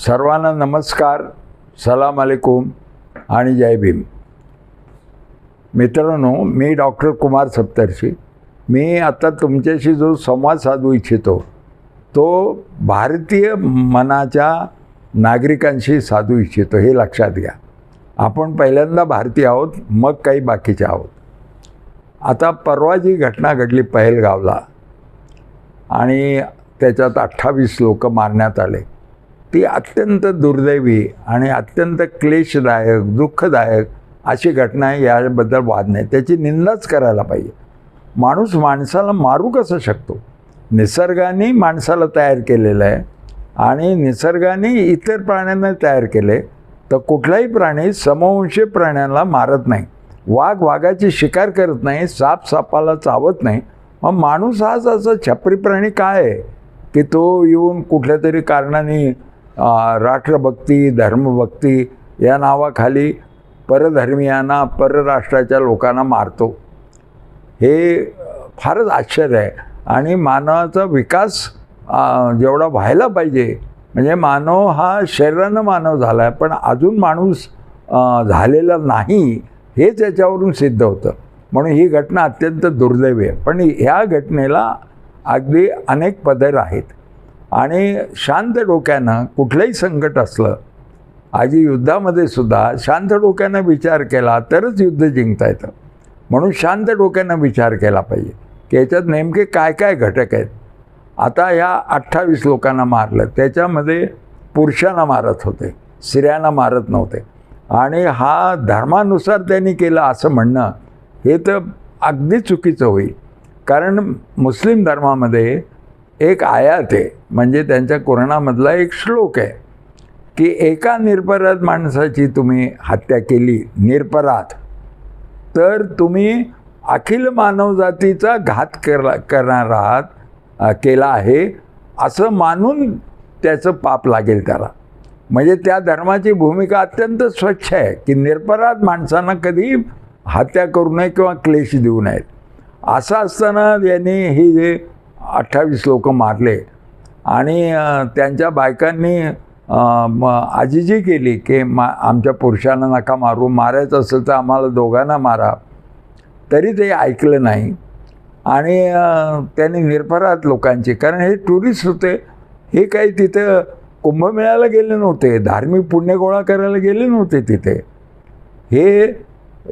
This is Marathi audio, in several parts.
सर्वांना नमस्कार सलाम अलेकुम आणि जय भीम. मित्रांनो मी डॉक्टर कुमार सप्तर्षी. मी आता तुमच्याशी जो संवाद साधू इच्छितो तो भारतीय मनाच्या नागरिकांशी साधू इच्छितो हे लक्षात घ्या. आपण पहिल्यांदा भारतीय आहोत मग काही बाकीचे आहोत. आता परवा जी घटना घडली पहलगावला आणि त्याच्यात अठ्ठावीस लोक मारण्यात आले. ती अत्यंत दुर्दैवी आणि अत्यंत क्लेशदायक दुःखदायक अशी घटना आहे याबद्दल वाद नाही. त्याची निंदाच करायला पाहिजे. माणूस माणसाला मारू कसं शकतो? निसर्गाने माणसाला तयार केलेलं आहे आणि निसर्गाने इतर प्राण्यांना तयार केले तर कुठलाही प्राणी समवंशी प्राण्यांना मारत नाही. वाघ वाघाची शिकार करत नाही साप सापाला चावत नाही. मग माणूस हाच असा छपरी प्राणी काय आहे? की तो येऊन कुठल्या तरी कारणाने राष्ट्रभक्ती धर्मभक्ती या नावाखाली परधर्मियांना परराष्ट्राच्या लोकांना मारतो. हे फारच आश्चर्य आहे. आणि मानवाचा विकास जेवढा व्हायला पाहिजे म्हणजे मानव हा शरीरानं मानव झाला आहे पण अजून माणूस झालेला नाही हेच याच्यावरून सिद्ध होतं. म्हणून ही घटना अत्यंत दुर्दैवी आहे. पण ह्या घटनेला अगदी अनेक पदर आहेत. आणि शांत डोक्यानं कुठलंही संकट असलं आजी युद्धामध्ये सुद्धा शांत डोक्यानं विचार केला तरच युद्ध जिंकता येतं. म्हणून शांत डोक्यानं विचार केला पाहिजे की याच्यात नेमके काय काय घटक आहेत. आता ह्या अठ्ठावीस लोकांना मारलं त्याच्यामध्ये पुरुषांना मारत होते स्त्रियांना मारत नव्हते. आणि हा धर्मानुसार त्यांनी केलं असं म्हणणं हे तर अगदी चुकीचं होईल. कारण मुस्लिम धर्मामध्ये एक आयात आहे. म्हणजे त्यांच्या कुराणामधला एक श्लोक आहे की एका निरपराध माणसाची तुम्ही हत्या केली निरपराध तर तुम्ही अखिल मानवजातीचा घात करला करणार आहात केला आहे असं मानून त्याचं पाप लागेल त्याला. म्हणजे त्या धर्माची भूमिका अत्यंत स्वच्छ आहे की निरपराध माणसांना कधी हत्या करू नये किंवा क्लेश देऊ नयेत. असं असताना यांनी ही जे अठ्ठावीस लोक मारले. आणि त्यांच्या बायकांनी म आजीजी केली की मा आमच्या पुरुषांना नका मारू मारायचं असेल तर आम्हाला दोघांना मारा. तरी ते ऐकलं नाही. आणि त्यांनी निरपराध लोकांची कारण हे टुरिस्ट होते. हे काही तिथं कुंभमेळ्याला गेले नव्हते. धार्मिक पुण्य गोळा करायला गेले नव्हते तिथे. हे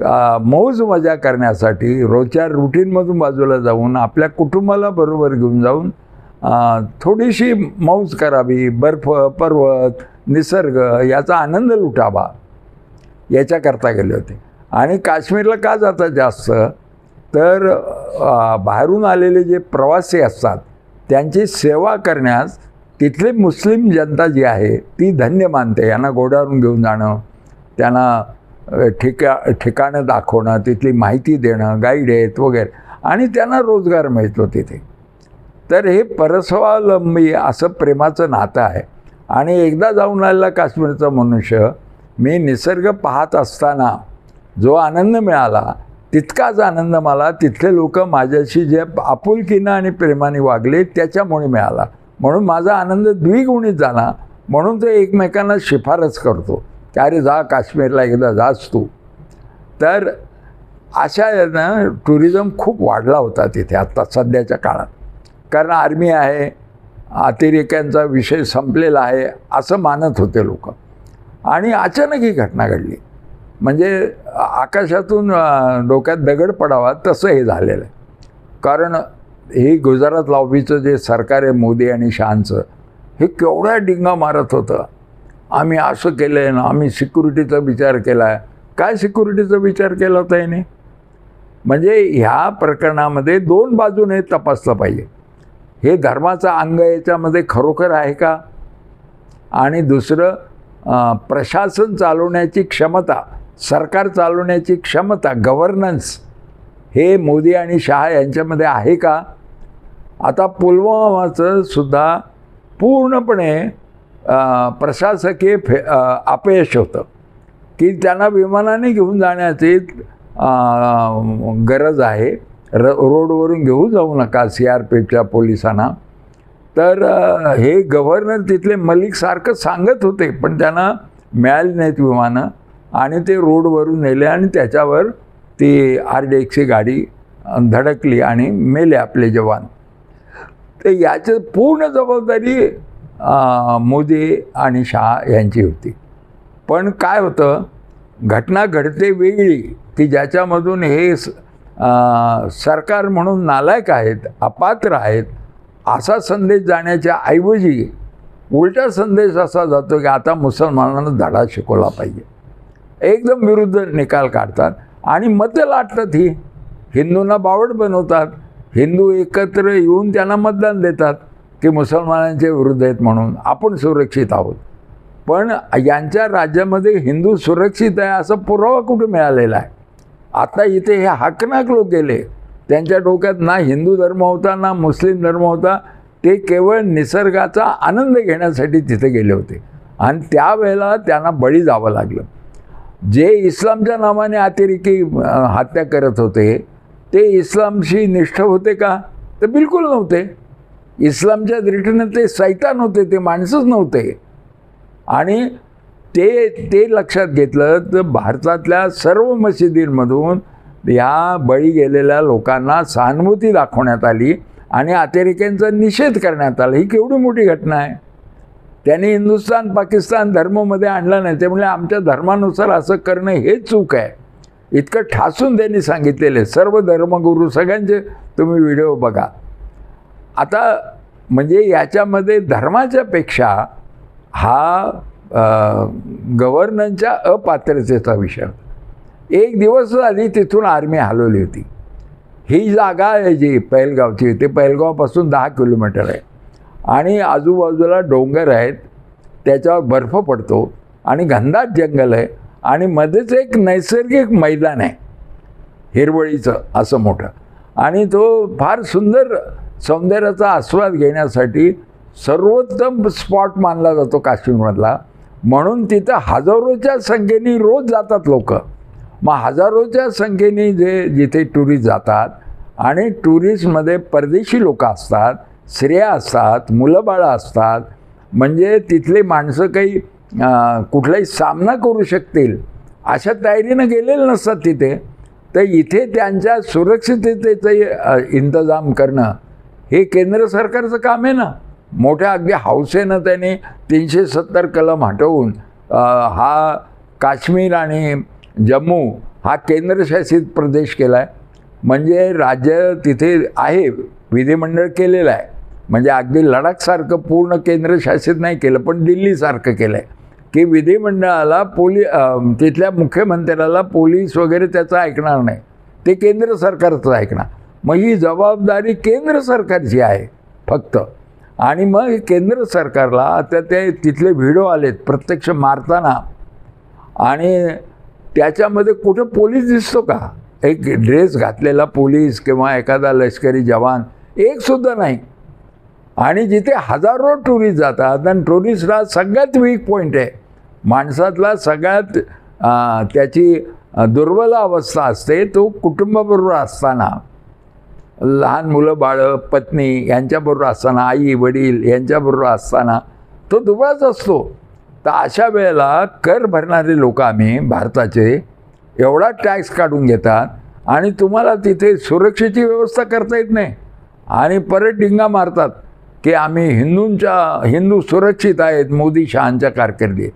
मौज मजा करण्यासाठी रोजच्या रुटीनमधून बाजूला जाऊन आपल्या कुटुंबाला बरोबर घेऊन जाऊन थोडीशी मौज करावी बर्फ पर्वत निसर्ग याचा आनंद लुटावा याच्याकरता गेले होते. आणि काश्मीरला का जातात जास्त? तर बाहेरून आलेले जे प्रवासी असतात त्यांची सेवा करण्यास तिथली मुस्लिम जनता जी आहे ती धन्य मानते. यांना घोड्यावरून घेऊन जाणं त्यांना ठिका ठिकाणं दाखवणं तिथली माहिती देणं गाईड आहेत वगैरे. आणि त्यांना रोजगार मिळतो तिथे. तर हे परस्वावलंबी असं प्रेमाचं नातं आहे. आणि एकदा जाऊन आलेला काश्मीरचा मनुष्य मी निसर्ग पाहत असताना जो आनंद मिळाला तितकाच आनंद मला तिथले लोक माझ्याशी जे आपुलकीनं आणि प्रेमाने वागले त्याच्यामुळे मिळाला. म्हणून माझा आनंद द्विगुणित झाला. म्हणून तो एकमेकांना शिफारस करतो. की अरे जा काश्मीरला एकदा जाच तू. तर अशा यानं टुरिझम खूप वाढला होता तिथे आत्ता सध्याच्या काळात. कारण आर्मी आहे अतिरेक्यांचा विषय संपलेला आहे असं मानत होते लोक. आणि अचानक ही घटना घडली. म्हणजे आकाशातून डोक्यात दगड पडावा तसं हे झालेलं आहे. कारण हे गुजरात लॉबीचं जे सरकार आहे मोदी आणि शहांचं हे केवढ्या डिंगा मारत होतं. आम्ही असं केलं आहे ना आम्ही सिक्युरिटीचा विचार केला आहे काय सिक्युरिटीचा विचार केला होता याने म्हणजे ह्या प्रकरणामध्ये दोन बाजूने तपासलं पाहिजे. हे धर्माचा अंग याच्यामध्ये खरोखर आहे का? आणि दुसरं प्रशासन चालवण्याची क्षमता सरकार चालवण्याची क्षमता गव्हर्नन्स हे मोदी आणि शहा यांच्यामध्ये आहे का? आता पुलवामाचं सुद्धा पूर्णपणे प्रशासकीय फे अपयश होतं. की त्यांना विमानाने घेऊन जाण्याची गरज आहे. र रोडवरून घेऊन जाऊ नका सी आर पी एफच्या पोलिसांना. तर हे गव्हर्नर तिथले मलिक सारखं सांगत होते पण त्यांना मिळाली नाहीत विमानं. आणि ते रोडवरून नेले आणि त्याच्यावर ती आर डी एक्सची गाडी धडकली आणि मेले आपले जवान. तर याचं पूर्ण जबाबदारी मोदी आणि शहा यांची होती. पण काय होतं घटना घडते वेगळी. की ज्याच्यामधून हे स- सरकार म्हणून नालायक आहेत अपात्र आहेत असा संदेश जाण्याच्या ऐवजी उलटा संदेश असा जातो की आता मुसलमानांना धडा शिकवला पाहिजे. एकदम विरुद्ध निकाल काढतात आणि मतं लाटतात ही. हिंदूंना बावड बनवतात. हिंदू एकत्र येऊन त्यांना मतदान देतात. की मुसलमानांच्या विरुद्ध आहेत म्हणून आपण सुरक्षित आहोत. पण यांच्या राज्यामध्ये हिंदू सुरक्षित आहे असं पुरावा कुठे मिळालेला आहे? आता इथे हे हाकनाक लोक गेले. त्यांच्या डोक्यात ना हिंदू धर्म होता ना मुस्लिम धर्म होता. ते केवळ निसर्गाचा आनंद घेण्यासाठी तिथे गेले होते. आणि त्यावेळेला त्यांना बळी जावं लागलं. जे इस्लामच्या नावाने अतिरेकी हत्या करत होते ते इस्लामशी निष्ठ होते का? तर बिलकुल नव्हते. इस्लामच्या दृष्टीने ते सैतान होते ते माणसंच नव्हते. आणि ते ते लक्षात घेतलं तर भारतातल्या सर्व मशिदींमधून या बळी गेलेल्या लोकांना सहानुभूती दाखवण्यात आली आणि अतिरेक्यांचा निषेध करण्यात आला. ही केवढी मोठी घटना आहे. त्यांनी हिंदुस्थान पाकिस्तान धर्ममध्ये आणला नाही. ते म्हणजे आमच्या धर्मानुसार असं करणं हे चूक आहे. इतकं ठासून त्यांनी सांगितलेलं आहे. सर्व धर्मगुरू सगळ्यांचे तुम्ही व्हिडिओ बघा. आता म्हणजे याच्यामध्ये धर्माच्या पेक्षा हा गव्हर्नरच्या अपात्रतेचा विषय एक दिवस आधी तिथून आर्मी हलवली होती. ही जागा आहे जी पहलगावची ते पहलगावपासून दहा किलोमीटर आहे. आणि आजूबाजूला डोंगर आहेत. त्याच्यावर बर्फ पडतो. आणि घनदाट जंगल आहे. आणि मध्येच एक नैसर्गिक मैदान आहे. हिरवळीचं असं मोठं. आणि तो फार सुंदर सौंदर्याचा आस्वाद घेण्यासाठी सर्वोत्तम स्पॉट मानला जातो काश्मीरमधला. म्हणून तिथं हजारोच्या संख्येने रोज जातात लोक. मग हजारोच्या संख्येने जे जिथे टुरिस्ट जातात आणि टुरिस्टमध्ये परदेशी लोक असतात स्त्रिया असतात मुलं बाळं असतात म्हणजे तिथले माणसं काही कुठलाही सामना करू शकतील अशा तयारीनं गेलेले नसतात तिथे. तर इथे त्यांच्या सुरक्षिततेचं इंतजाम करणं हे केंद्र सरकारचं काम आहे ना. मोठ्या अगदी हौसेनं त्यांनी तीनशे सत्तर कलम हटवून हा काश्मीर आणि जम्मू हा केंद्रशासित प्रदेश केला आहे म्हणजे राज्य तिथे आहे विधिमंडळ केलेलं आहे. म्हणजे अगदी लडाखसारखं पूर्ण केंद्रशासित नाही केलं पण दिल्लीसारखं केलं आहे की विधिमंडळाला पोली तिथल्या मुख्यमंत्र्याला पोलीस वगैरे त्याचं ऐकणार नाही. ते केंद्र सरकारचं ऐकणार. मग ही जबाबदारी केंद्र सरकारची आहे फक्त. आणि मग केंद्र सरकारला आता ते तिथले व्हिडिओ आलेत प्रत्यक्ष मारताना. आणि त्याच्यामध्ये कुठं पोलीस दिसतो का? एक ड्रेस घातलेला पोलीस किंवा एखादा लष्करी जवान एकसुद्धा नाही. आणि जिथे हजारो टुरिस्ट जातात आणि टुरिस्टला सगळ्यात वीक पॉईंट आहे. माणसातला सगळ्यात त्याची दुर्बल अवस्था असते तो कुटुंबाबरोबर असताना. लहान मुलं बाळं पत्नी यांच्याबरोबर असताना आई वडील यांच्याबरोबर असताना तो दुबळाच असतो. तर अशा वेळेला कर भरणारे लोक आम्ही भारताचे एवढा टॅक्स काढून घेतात आणि तुम्हाला तिथे सुरक्षेची व्यवस्था करता येत नाही. आणि परत डिंगा मारतात की आम्ही हिंदूंच्या हिंदू सुरक्षित आहेत मोदी शहांच्या कारकिर्दीत.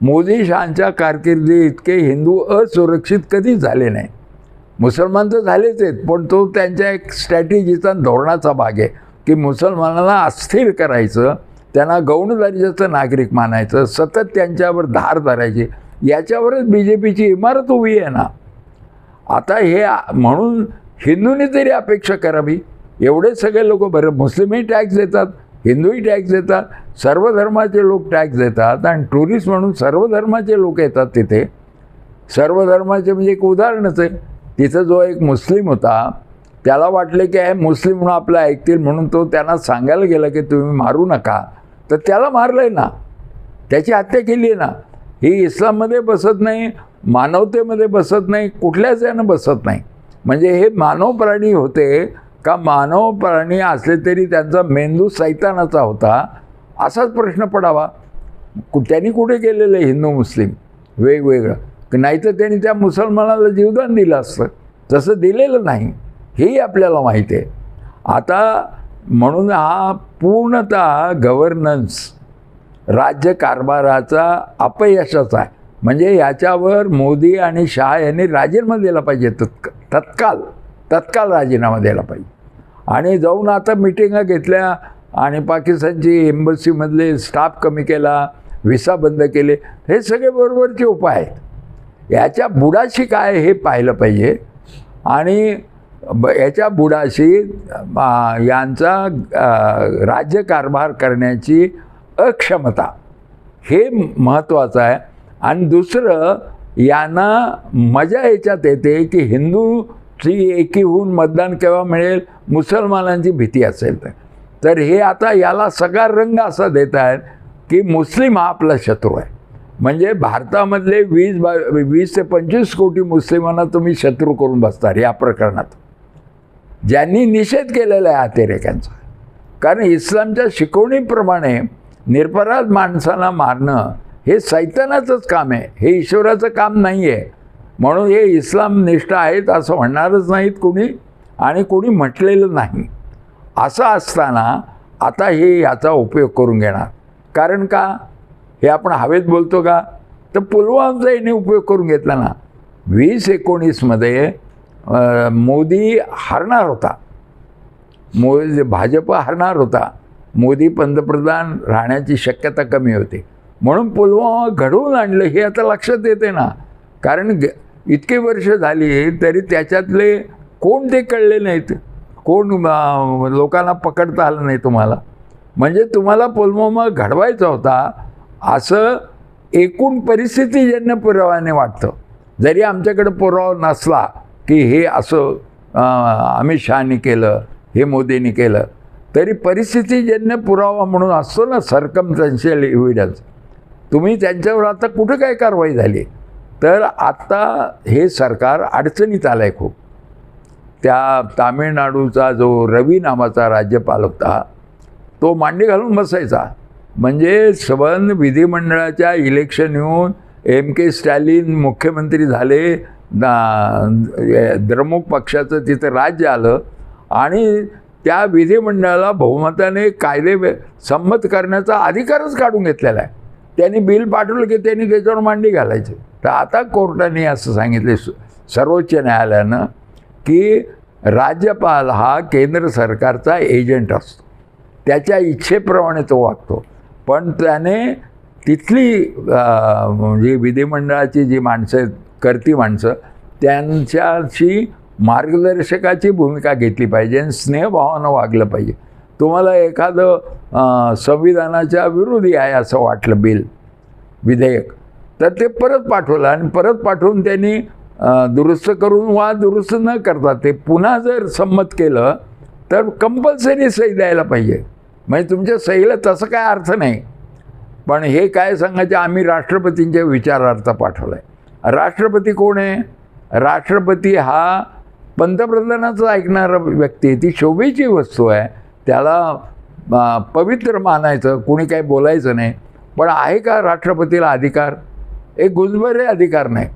मोदी शहांच्या कारकिर्दी इतके हिंदू असुरक्षित कधीच झाले नाही मुसलमान तर झालेच आहेत पण तो त्यांच्या एक स्ट्रॅटेजीचा धोरणाचा भाग आहे की मुसलमानांना अस्थिर करायचं त्यांना गौण दर्जाचं नागरिक मानायचं सतत त्यांच्यावर धार धरायची याच्यावरच बी जे पीची इमारत उभी आहे ना. आता हे म्हणून हिंदूंनी तरी अपेक्षा करावी. एवढे सगळे लोक बरं मुस्लिमही टॅक्स देतात हिंदूही टॅक्स देतात सर्व धर्माचे लोक टॅक्स देतात आणि टुरिस्ट म्हणून सर्व धर्माचे लोक येतात तिथे. सर्व धर्माचे म्हणजे एक उदाहरणच आहे. तिथं जो एक मुस्लिम होता त्याला वाटले की हे मुस्लिम म्हणून आपलं ऐकतील म्हणून तो त्यांना सांगायला गेला की तुम्ही मारू नका. तर त्याला मारलं आहे ना. त्याची हत्या केली आहे ना. ही इस्लाममध्ये बसत नाही मानवतेमध्ये बसत नाही कुठल्याच यानं बसत नाही. म्हणजे हे मानव प्राणी होते का मानव प्राणी असले तरी त्यांचा मेंदू सैतानाचा होता? असाच प्रश्न पडावा. कु- त्यांनी कुठे केलेलं आहे हिंदू मुस्लिम? वेगवेगळं. नाहीतर त्यांनी त्या मुसलमानाला जीवदान दिलं असतं. तसं दिलेलं नाही. हेही आपल्याला माहीत आहे. आता म्हणून हा पूर्णतः गव्हर्नन्स राज्यकारभाराचा अपयशाचा आहे. म्हणजे याच्यावर मोदी आणि शाह यांनी राजीनामा दिला पाहिजे तत्क तत्काल तत्काल राजीनामा दिला पाहिजे. आणि जाऊन आता मिटिंगा घेतल्या आणि पाकिस्तानची एम्बसीमधले स्टाफ कमी केला व्हिसा बंद केले हे सगळे बरोबरचे उपाय आहेत. याच्या बुडाशी काय हे पाहिलं पाहिजे? आणि ब याच्या बुडाशी यांचा राज्यकारभार करण्याची अक्षमता हे महत्त्वाचं आहे. आणि दुसरं यांना मजा याच्यात येते की हिंदूची एकी होऊन मतदान केव्हा मिळेल? मुसलमानांची भीती असेल तर. तर हे आता याला सगळा रंग असा देत आहेत की मुस्लिम हा आपला शत्रू आहे. म्हणजे भारतामधले वीस बा वीस ते पंचवीस कोटी मुस्लिमांना तुम्ही शत्रू करून बसणार या प्रकरणात. ज्यांनी निषेध केलेला आहे अतिरेक्यांचा कारण इस्लामच्या शिकवणीप्रमाणे निरपराध माणसाला मारणं हे सैतानाचंच काम आहे. हे ईश्वराचं काम नाही आहे म्हणून हे इस्लाम निष्ठ आहेत असं म्हणणारच नाहीत कोणी आणि कोणी म्हटलेलं नाही. असं असताना आता हे याचा उपयोग करून घेणार. कारण का? हे आपण हवेत बोलतो का? तर पुलवामचा याने उपयोग करून घेतला ना. वीस एकोणीसमध्ये मोदी हरणार होता. मोदी भाजप हरणार होता. मोदी पंतप्रधान राहण्याची शक्यता कमी होती. म्हणून पुलवामा घडवून आणलं हे आता लक्षात येते ना. कारण ग इतके वर्ष झाली तरी त्याच्यातले कोण ते कळले नाहीत. कोण लोकांना पकडता आलं नाही तुम्हाला. म्हणजे तुम्हाला पुलवामा घडवायचा होता असं एकूण परिस्थितीजन्य पुराव्याने वाटतं. जरी आमच्याकडे पुरावा नसला की हे असं अमित शहानी केलं हे मोदींनी केलं तरी परिस्थितीजन्य पुरावा म्हणून असतो ना सरकमटन्शियल एव्हिडन्स तुम्ही त्यांच्यावर आता कुठं काय कारवाई झाली? तर आत्ता हे सरकार अडचणीत आलं आहे खूप. त्या तामिळनाडूचा जो रवी नावाचा राज्यपाल होता तो मांडी घालून बसायचा. म्हणजे सबंध विधिमंडळाच्या इलेक्शन येऊन एम के स्टॅलिन मुख्यमंत्री झाले द्रमुक पक्षाचं तिथं राज्य आलं आणि त्या विधिमंडळाला बहुमताने कायदे वे- संमत करण्याचा अधिकारच काढून घेतलेला आहे. त्यांनी बिल पाठवलं की त्यांनी त्याच्यावर मांडी घालायची. तर आता कोर्टाने असं सांगितले सर्वोच्च न्यायालयानं की राज्यपाल हा केंद्र सरकारचा एजंट असतो. त्याच्या इच्छेप्रमाणे तो वागतो. पण त्याने तिथली जी म्हणजे विधिमंडळाची जी माणसं आहेत करती माणसं त्यांच्याशी मार्गदर्शकाची भूमिका घेतली पाहिजे आणि स्नेहभावानं वागलं पाहिजे. तुम्हाला एखादं संविधानाच्या विरोधी आहे असं वाटलं बिल विधेयक तर ते परत पाठवलं आणि परत पाठवून त्यांनी दुरुस्त करून वा दुरुस्त न करता ते पुन्हा जर संमत केलं तर कंपल्सरी सही द्यायला पाहिजे. म्हणजे तुमच्या सहीला तसं काय अर्थ नाही. पण हे काय सांगायचे आम्ही राष्ट्रपतींच्या विचारार्थ पाठवलं आहे राष्ट्रपती कोण आहे? राष्ट्रपती हा पंतप्रधानाचा ऐकणारा व्यक्ती आहे. ती शोभेची वस्तू आहे. त्याला पवित्र मानायचं कोणी काही बोलायचं नाही. पण आहे का राष्ट्रपतीला अधिकार? एक गुजबरे अधिकार नाही.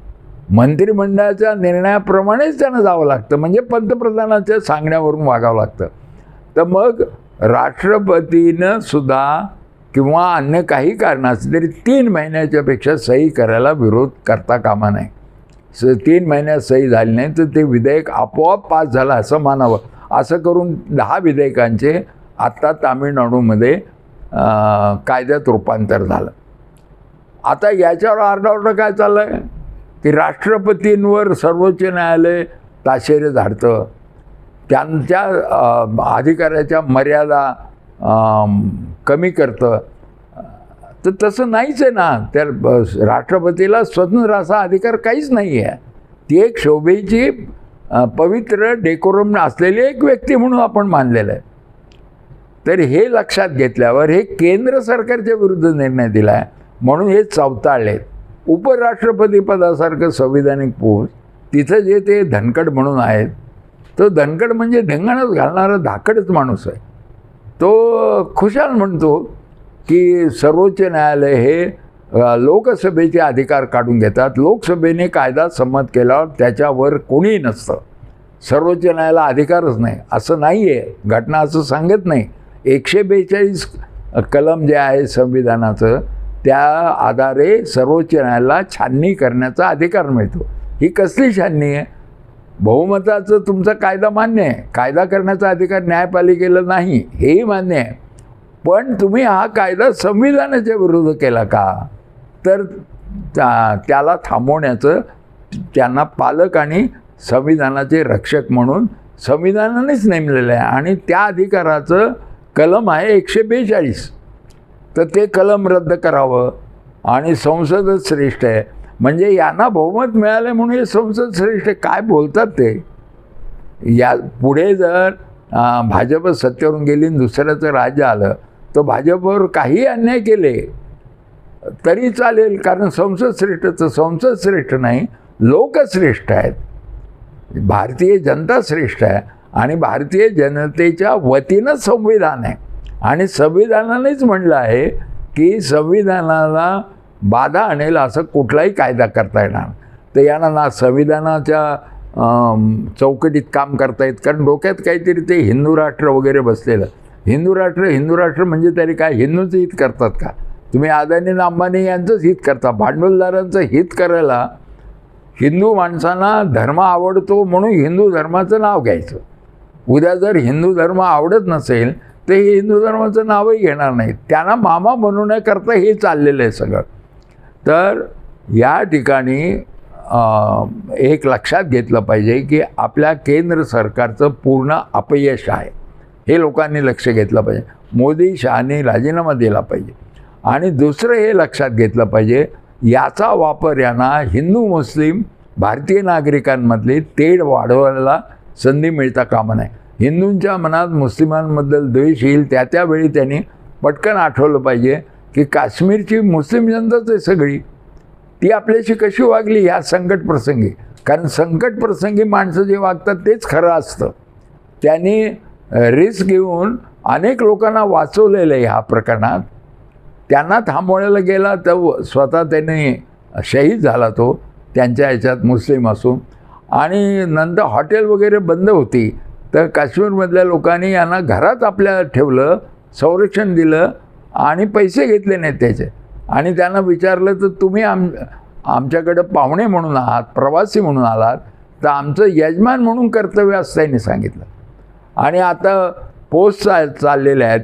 मंत्रिमंडळाच्या निर्णयाप्रमाणेच त्यांना जावं लागतं. म्हणजे पंतप्रधानाच्या सांगण्यावरून वागावं लागतं. तर मग राष्ट्रपतीनं सुद्धा किंवा अन्य काही कारणाचं तरी तीन महिन्याच्यापेक्षा सही करायला विरोध करता कामा नये. स तीन महिन्यात सही झाली नाही तर ते विधेयक आपोआप पास झालं असं मानावं. असं करून दहा विधेयकांचे आत्ता तामिळनाडूमध्ये कायद्यात रूपांतर झालं. आता याच्यावर आरडाओरडं काय चाललं आहे की राष्ट्रपतींवर सर्वोच्च न्यायालय ताशेरे झाडतं. त्यांच्या अधिकाराच्या मर्यादा कमी करतं. तर तसं नाहीच आहे ना. त्या ब- राष्ट्रपतीला स्वतंत्र असा अधिकार काहीच नाही आहे. ती एक शोभेची पवित्र डेकोरम असलेली एक व्यक्ती म्हणून आपण मानलेलं आहे. तर हे लक्षात घेतल्यावर हे केंद्र सरकारच्या विरुद्ध निर्णय दिला आहे म्हणून हे चवताळले उपराष्ट्रपती पदासारखं संविधानिक पोस्ट. तिथं जे ते धनकट म्हणून आहेत तो धनकड म्हणजे ढेंगणच घालणारा धाकडच माणूस आहे. तो खुशाल म्हणतो की सर्वोच्च न्यायालय हे लोकसभेचे अधिकार काढून घेतात. लोकसभेने कायदा संमत केल्यावर त्याच्यावर कोणीही नसतं. सर्वोच्च न्यायालयाला अधिकारच नाही. असं नाही आहे घटना असं सांगत नाही. एकशे बेचाळीस कलम जे आहे संविधानाचं त्या आधारे सर्वोच्च न्यायालयाला छाननी करण्याचा अधिकार मिळतो. ही कसली छाननी आहे? बहुमताचं तुमचा कायदा मान्य आहे. कायदा करण्याचा अधिकार न्यायपालिकेला नाही हेही मान्य आहे. पण तुम्ही हा कायदा संविधानाच्या विरुद्ध केला का? तर त्या त्याला थांबवण्याचं त्यांना पालक आणि संविधानाचे रक्षक म्हणून संविधानानेच नेमलेलं आहे. आणि त्या अधिकाराचं कलम आहे एकशे बेचाळीस. तर ते कलम रद्द करावं. आणि संसदच श्रेष्ठ आहे. म्हणजे यांना बहुमत मिळालं म्हणून हे संसद श्रेष्ठ काय बोलतात ते? या पुढे जर भाजप सत्तेवरून गेली आणि दुसऱ्याचं राज्य आलं तर भाजपवर काही अन्याय केले तरी चालेल. कारण संसद श्रेष्ठ तर संसद श्रेष्ठ नाही लोक श्रेष्ठ आहेत. भारतीय जनता श्रेष्ठ आहे आणि भारतीय जनतेच्या वतीनं संविधान आहे. आणि संविधानानेच म्हणलं आहे की संविधानाला बाधा आणेल असं कुठलाही कायदा करता येणार. तर यांना ना संविधानाच्या चौकटीत काम करता येत. कारण डोक्यात काहीतरी ते हिंदू राष्ट्र वगैरे बसलेलं. हिंदू राष्ट्र हिंदू राष्ट्र म्हणजे तरी काय? हिंदूचं हित करतात का? तुम्ही अदानी अंबानी यांचंच हित करता. भांडवलदारांचं हित करायला हिंदू माणसांना धर्म आवडतो म्हणून हिंदू धर्माचं नाव घ्यायचं. उद्या जर हिंदू धर्म आवडत नसेल तर हे हिंदू धर्माचं नावही घेणार नाही त्यांना मामा बनवण्याकरता हे चाललेलं आहे सगळं. तर या ठिकाणी एक लक्षात घेतलं पाहिजे की आपल्या केंद्र सरकारचं पूर्ण अपयश आहे. हे लोकांनी लक्ष घेतलं पाहिजे. मोदी शहाने राजीनामा दिला पाहिजे. आणि दुसरं हे लक्षात घेतलं पाहिजे याचा वापर यांना हिंदू मुस्लिम भारतीय नागरिकांमधली तेढ वाढवायला संधी मिळता कामा नये. हिंदूंच्या मनात मुस्लिमांबद्दल द्वेष येईल त्या त्यावेळी त्यांनी पटकन आठवलं पाहिजे की काश्मीरची मुस्लिम जनताच आहे सगळी ती आपल्याशी कशी वागली ह्या संकट प्रसंगी? कारण संकट प्रसंगी माणसं जे वागतात तेच खरं असतं. त्यांनी रिस्क घेऊन अनेक लोकांना वाचवलेलं आहे ह्या प्रकरणात. त्यांना थांबवण्याला गेला तर व- स्वतः त्यांनी शहीद झाला तो त्यांच्या ह्याच्यात मुस्लिम असून. आणि नंतर हॉटेल वगैरे बंद होती. तर काश्मीरमधल्या लोकांनी यांना घरात आपल्या ठेवलं संरक्षण दिलं आणि पैसे घेतले नाहीत त्याचे आणि त्यांना विचारलं तर तुम्ही आम आमच्याकडं पाहुणे म्हणून आहात प्रवासी म्हणून आलात तर आमचं यजमान म्हणून कर्तव्य असं त्यांनी सांगितलं. आणि आता पोस्ट चा चाललेल्या आहेत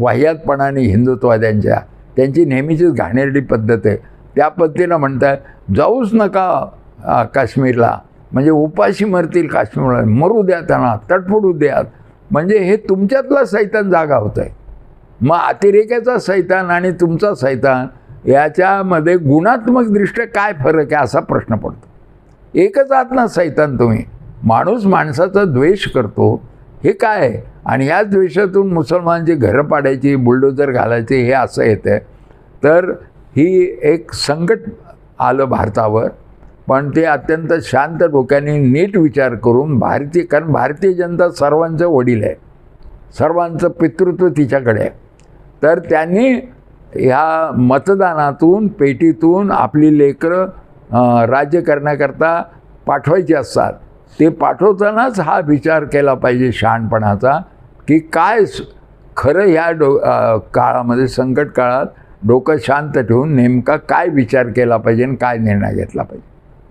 वाह्यातपणाने हिंदुत्वाद्यांच्या त्यांची नेहमीचीच घाणेरडी पद्धत आहे. त्या पद्धतीनं म्हणतात जाऊच नका काश्मीरला. म्हणजे उपाशी मरतील काश्मीरला मरू द्या त्यांना तडफडू द्या. म्हणजे हे तुमच्यातला सैतान जागा होत आहे मग अतिरेकाचा सैतान आणि तुमचा सैतान याच्यामध्ये गुणात्मकदृष्ट्या काय फरक आहे असा प्रश्न पडतो. एकच आहात ना सैतान तुम्ही. माणूस माणसाचा द्वेष करतो. हे काय आहे? आणि या द्वेषातून मुसलमानची घरं पाडायची बुलडोजर घालायचे हे असं येतं तर ही एक संकट आलं भारतावर. पण ते अत्यंत शांत डोक्याने नीट विचार करून भारतीय कारण भारतीय जनता सर्वांचं वडील आहे. सर्वांचं पितृत्व तिच्याकडे आहे. तर त्यांनी ह्या मतदानातून पेटीतून आपली लेकरं राज्य करण्याकरता पाठवायची असतात. ते पाठवतानाच हा विचार केला पाहिजे शहाणपणाचा की काय स- खरं ह्या डो काळामध्ये संकट काळात डोकं शांत ठेवून नेमका काय विचार केला पाहिजे आणि काय निर्णय घेतला पाहिजे.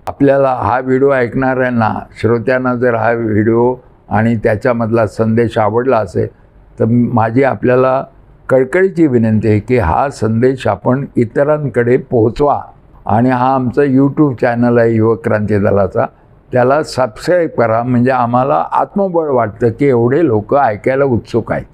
आपल्याला हा व्हिडिओ ऐकणाऱ्यांना श्रोत्यांना जर हा व्हिडिओ आणि त्याच्यामधला संदेश आवडला असेल तर माझी आपल्याला कळकळीची विनंती आहे की हा संदेश आपण इतरांकडे पोहोचवा. आणि हा आमचा यूट्यूब चॅनल आहे युवक क्रांती दलाचा. त्याला सबस्क्राईब करा. म्हणजे आम्हाला आत्मबळ वाटतं की एवढे लोक ऐकायला उत्सुक आहेत.